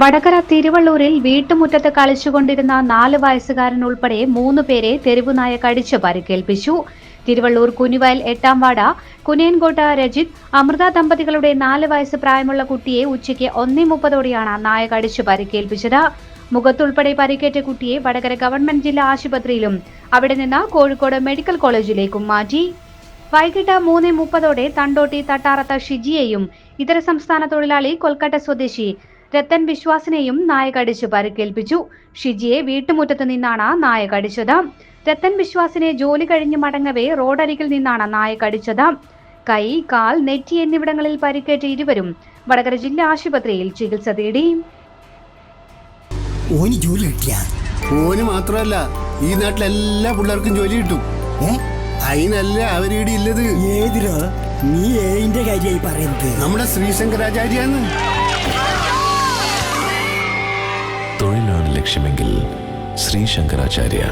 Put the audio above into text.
വടകര തിരുവള്ളൂരിൽ വീട്ടുമുറ്റത്ത് കളിച്ചുകൊണ്ടിരുന്ന നാല് വയസ്സുകാരൻ ഉൾപ്പെടെ മൂന്ന് പേരെ തെരുവുനായ കടിച്ച് പരിക്കേൽപ്പിച്ചു. തിരുവള്ളൂർ കുനിവയൽ എട്ടാം വാട കുനിയൻകോട്ട രജിത് അമൃത ദമ്പതികളുടെ നാല് വയസ്സ് പ്രായമുള്ള കുട്ടിയെ ഉച്ചയ്ക്ക് ഒന്നേ മുപ്പതോടെയാണ് നായ കടിച്ച് പരിക്കേൽപ്പിച്ചത്. മുഖത്തുൾപ്പെടെ പരിക്കേറ്റ കുട്ടിയെ വടകര ഗവൺമെന്റ് ജില്ലാ ആശുപത്രിയിലും അവിടെ നിന്ന് കോഴിക്കോട് മെഡിക്കൽ കോളേജിലേക്കും മാറ്റി. വൈകിട്ട് മൂന്ന് മുപ്പതോടെ തണ്ടോട്ടി തട്ടാറത്ത ഷിജിയെയും ഇതര സംസ്ഥാന തൊഴിലാളി കൊൽക്കട്ട സ്വദേശി രത്തൻ വിശ്വാസിനെയും നായ കടിച്ച് പരിക്കേൽപ്പിച്ചു. ഷിജിയെ വീട്ടുമുറ്റത്ത് നിന്നാണ് നായ കടിച്ചത് രത്തൻ വിശ്വാസിനെ ജോലി കഴിഞ്ഞ് മടങ്ങവേ റോഡരികിൽ നിന്നാണ് നായ കടിച്ചത് കൈ കാൽ നെറ്റി എന്നിവിടങ്ങളിൽ പരിക്കേറ്റ ഇരുവരും വടകര ജില്ലാ ആശുപത്രിയിൽ ചികിത്സ തേടി. ഓന് ജോലി കിട്ടിയ? ഓന് മാത്രമല്ല ഈ നാട്ടിലെ എല്ലാ പിള്ളേർക്കും ജോലി കിട്ടും. അതിനല്ല അവരീടെ ഇല്ലത്. ഏതിരോ നീ ഏതിന്റെ കാര്യമായി പറയുന്നത്. നമ്മുടെ ശ്രീശങ്കരാചാര്യാന്ന് ലക്ഷ്യമെങ്കിൽ ശ്രീ ശങ്കരാചാര്യ